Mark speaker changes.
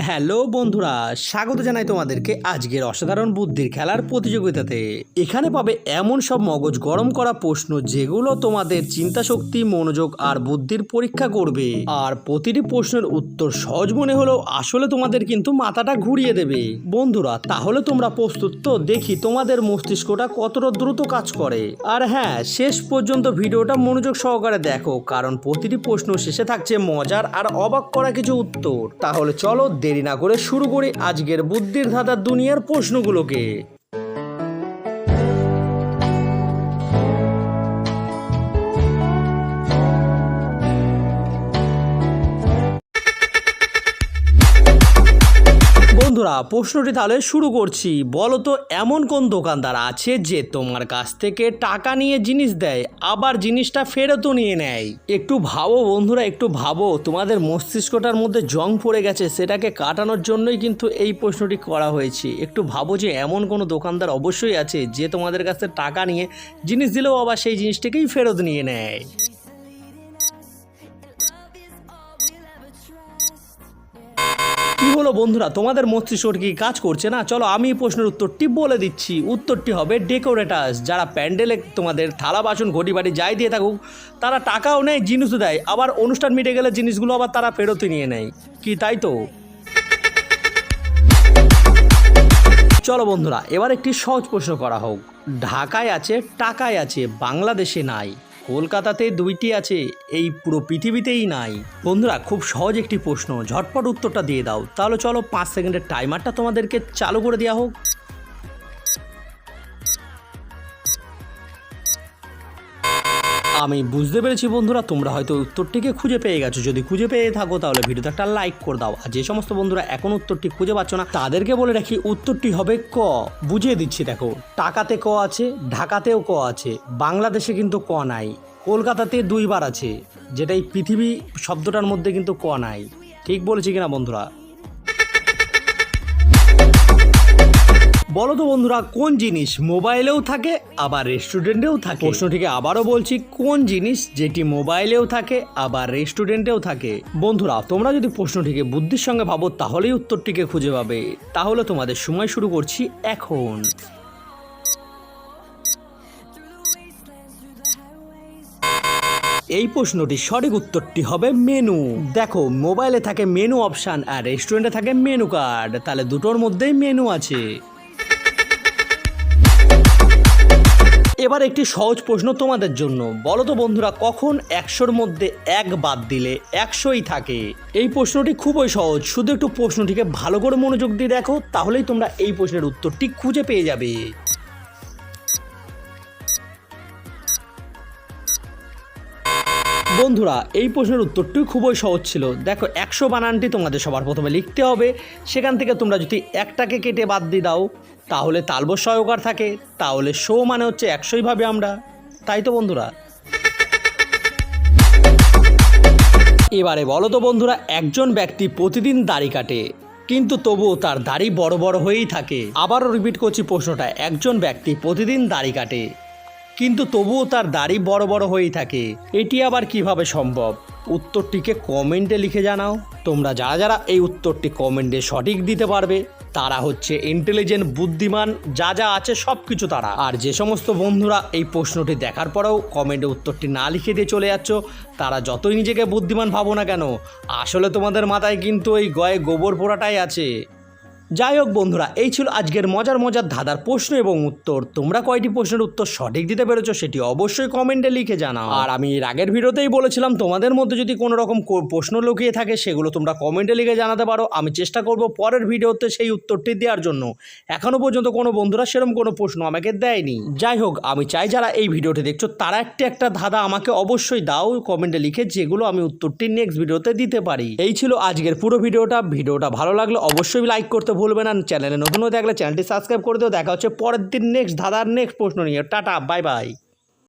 Speaker 1: Hello বন্ধুরা, স্বাগত জানাই তোমাদেরকে আজকের অসাধারণ বুদ্ধির খেলার প্রতিযোগিতাতে। এখানে পাবে এমন সব মগজ গরম করা প্রশ্ন যেগুলো তোমাদের চিন্তা শক্তি মনোযোগ আর বুদ্ধির পরীক্ষা করবে। আর প্রতিটি প্রশ্নের উত্তর সহজ মনে হলেও আসলে তোমাদের কিন্তু মাথাটা ঘুরিয়ে দেবে। বন্ধুরা, তাহলে তোমরা প্রস্তুত তো? দেখি তোমাদের মস্তিষ্কটা কতটা দ্রুত কাজ করে। আর হ্যাঁ শেষ পর্যন্ত ভিডিওটা মনোযোগ সহকারে দেখো, কারণ প্রতিটি প্রশ্ন শেষে থাকছে মজার আর অবাক করা কিছু উত্তর। তাহলে চলো দেরি না করে শুরু করি আজকের বুদ্ধির ধাঁধার দুনিয়ার প্রশ্নগুলোকে। বন্ধুরা, প্রশ্নটি তাহলে শুরু করছি। বলো তো, এমন কোন দোকানদার আছে যে তোমার কাছ থেকে টাকা নিয়ে জিনিস দেয়, আবার জিনিসটা ফেরতও নিয়ে নেয়? একটু ভাবো বন্ধুরা, একটু ভাবো। তোমাদের মস্তিষ্কটার মধ্যে জং পড়ে গেছে, সেটাকে কাটানোর জন্যই কিন্তু এই প্রশ্নটি করা হয়েছে। একটু ভাবো যে এমন কোনো দোকানদার অবশ্যই আছে যে তোমাদের কাছ টাকা নিয়ে জিনিস দিলেও আবার সেই জিনিসটাকেই ফেরত নিয়ে নেয়। কি হলো বন্ধুরা? তোমাদের মস্তিষ্ক কি কাজ করছে না? চলো আমি প্রশ্নের উত্তরটি বলে দিচ্ছি। উত্তরটি হবে ডেকোরেটার্স যারা প্যান্ডেলে তোমাদের থালা, বাসন ঘটি বাড়ি যাই দিয়ে থাকুক, তারা টাকাও নেয়, জিনিসও দেয়। আবার অনুষ্ঠান মিটে গেলে জিনিসগুলো আবার তারা ফেরতই নিয়ে নেয়। কি তাই তো? চলো বন্ধুরা, এবার একটি সহজ প্রশ্ন করা হোক। ঢাকায় আছে, টাকায় আছে, বাংলাদেশে নাই। কলকাতাতে দুইটি আছে, এই পুরো পৃথিবীতেই নাই। বন্ধুরা, খুব সহজ একটি প্রশ্ন, ঝটপট উত্তরটা দিয়ে দাও। তাহলে চলো পাঁচ সেকেন্ডের টাইমারটা তোমাদেরকে চালু করে দেওয়া হোক। আমি বুঝতে পেরেছি বন্ধুরা, তোমরা হয়তো উত্তরটিকে খুঁজে পেয়ে গেছো। যদি খুঁজে পেয়ে থাকো, তাহলে ভিডিওতে একটা লাইক করে দাও। আর যে সমস্ত বন্ধুরা এখন উত্তরটি খুঁজে পাচ্ছ না, তাদেরকে বলে রাখি, উত্তরটি হবে ক। বুঝিয়ে দিচ্ছি, দেখো, টাকাতে ক আছে, ঢাকাতেও ক আছে, বাংলাদেশে কিন্তু ক নাই, কলকাতাতে দুইবার আছে যেটা এই পৃথিবী শব্দটার মধ্যে কিন্তু ক নাই। ঠিক বলেছি কিনা বন্ধুরা? বলো তো বন্ধুরা, কোন জিনিস মোবাইলেও থাকে, আবার রেস্টুরেন্টেও থাকে? প্রশ্নটিকে আবারও বলছি, কোন জিনিস যেটি মোবাইলেও থাকে, আবার রেস্টুরেন্টেও থাকে? বন্ধুরা, তোমরা যদি প্রশ্নটিকে বুদ্ধির সঙ্গে ভাবো, তাহলেই উত্তরটিকে খুঁজে পাবে। তাহলে তোমাদের সময় শুরু করছি এখন। এই প্রশ্নটির সঠিক উত্তরটি হবে মেনু। দেখো, মোবাইলে থাকে মেনু অপশান আর রেস্টুরেন্টে থাকে মেনু কার্ড। তাহলে দুটোর মধ্যেই মেনু আছে। এবার একটি সহজ প্রশ্ন তোমাদের জন্য। বলো তো বন্ধুরা, কখন একশোর মধ্যে এক বাদ দিলে একশোই থাকে? এই প্রশ্নটি খুবই সহজ। শুধু একটু প্রশ্নটিকে ভালো করে মনোযোগ দিয়ে দেখো, তাহলেই তোমরা এই প্রশ্নের উত্তরটি খুঁজে পেয়ে যাবে। বন্ধুরা, এই প্রশ্নের উত্তরটি খুবই সহজ ছিল। দেখো, একশো বানানটি তোমাদের সবার প্রথমে লিখতে হবে। সেখান থেকে তোমরা যদি একটাকে কেটে বাদ দিয়ে দাও, তাহলে তালবস সহকার থাকে। তাহলে শো মানে হচ্ছে একশোই ভাবে আমরা। তাই তো বন্ধুরা? এবারে বলো তো বন্ধুরা, একজন ব্যক্তি প্রতিদিন দাড়ি কাটে, কিন্তু তবুও তার দাড়ি বড় বড় হয়েই থাকে। আবারও রিপিট করছি প্রশ্নটা, একজন ব্যক্তি প্রতিদিন দাড়ি কাটে। কিন্তু তবুও তার দাড়ি বড় বড় হয়েই থাকে। এটি আবার কীভাবে সম্ভব? উত্তরটিকে কমেন্টে লিখে জানাও। তোমরা যারা যারা এই উত্তরটি কমেন্টে সঠিক দিতে পারবে, তারা হচ্ছে ইন্টেলিজেন্ট বুদ্ধিমান, যা যা আছে সব কিছু তারা। আর যে সমস্ত বন্ধুরা এই প্রশ্নটি দেখার পরেও কমেন্টে উত্তরটি না লিখে দিয়ে চলে যাচ্ছ, তারা যতই নিজেকে বুদ্ধিমান ভাবো না কেন, আসলে তোমাদের মাথায় কিন্তু ওই গয়ে গোবর পোড়াটাই আছে। যাই হোক বন্ধুরা, এই ছিল আজকের মজার মজার ধাঁধার প্রশ্ন এবং উত্তর। তোমরা কয়টি প্রশ্নের উত্তর সঠিক দিতে পেরেছ সেটি অবশ্যই কমেন্টে লিখে জানাও। আর আমি এর আগের ভিডিওতেই বলেছিলাম, তোমাদের মধ্যে যদি কোনো রকম প্রশ্ন লুকিয়ে থাকে, সেগুলো তোমরা কমেন্টে লিখে জানাতে পারো। আমি চেষ্টা করব পরের ভিডিওতে সেই উত্তরটি দেওয়ার জন্য। এখনও পর্যন্ত কোনো বন্ধুরা সেরকম কোনো প্রশ্ন আমাকে দেয়নি। যাই হোক, আমি চাই যারা এই ভিডিওটি দেখছ, তারা একটা একটা ধাঁধা আমাকে অবশ্যই দাও কমেন্টে লিখে, যেগুলো আমি উত্তরটি নেক্সট ভিডিওতে দিতে পারি। এই ছিল আজকের পুরো ভিডিওটা। ভিডিওটা ভালো লাগলে অবশ্যই লাইক করতে ভুলবে না চ্যানেলে। নতুন হয়ে থাকলে চ্যানেলটি সাবস্ক্রাইব করে দিও। দেখা হচ্ছে পরের দিন নেক্সট দাদার নেক্সট প্রশ্ন নিয়ে। Tata bye bye